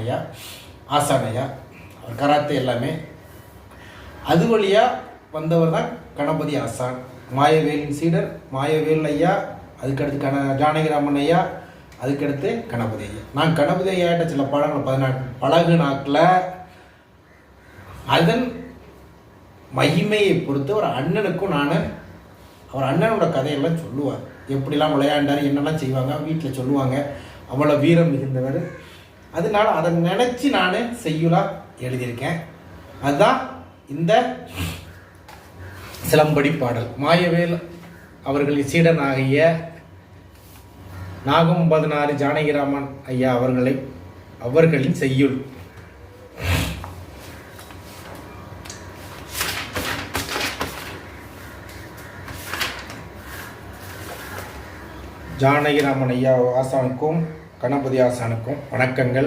ஐயா ஆசானையா அவர் கராத்தே எல்லாமே. அது வழியாக வந்தவர் தான் கணபதி ஆசான். மாயவேலின் சீடர் மாயவேல் ஐயா அதுக்கடுத்து கண ஜானகிராமன் ஐயா அதுக்கடுத்து கணபதி ஐயா. நான் கணபதி ஐயாட்ட சில பாடங்கள் பழகு நாட்டில் அதன் மகிமையை பொறுத்து ஒரு அண்ணனுக்கும் நான் அவர் அண்ணனோட கதையெல்லாம் சொல்லுவார். எப்படிலாம் விளையாண்டார் என்னெல்லாம் செய்வாங்க வீட்டில் சொல்லுவாங்க. அவ்வளோ வீரம் மிகுந்தவர். அதனால அதை நினச்சி நான் செய்யுளாக எழுதியிருக்கேன். அதுதான் இந்த சிலம்படி பாடல். மாயவேல் அவர்களின் சீடனாகிய நாகம் பதினாறு ஜானகிராமன் ஐயா அவர்களை அவர்களின் செய்யுள். ஜானகிராமன் ஐயா ஆசானுக்கும் கணபதி ஆசானுக்கும் வணக்கங்கள்.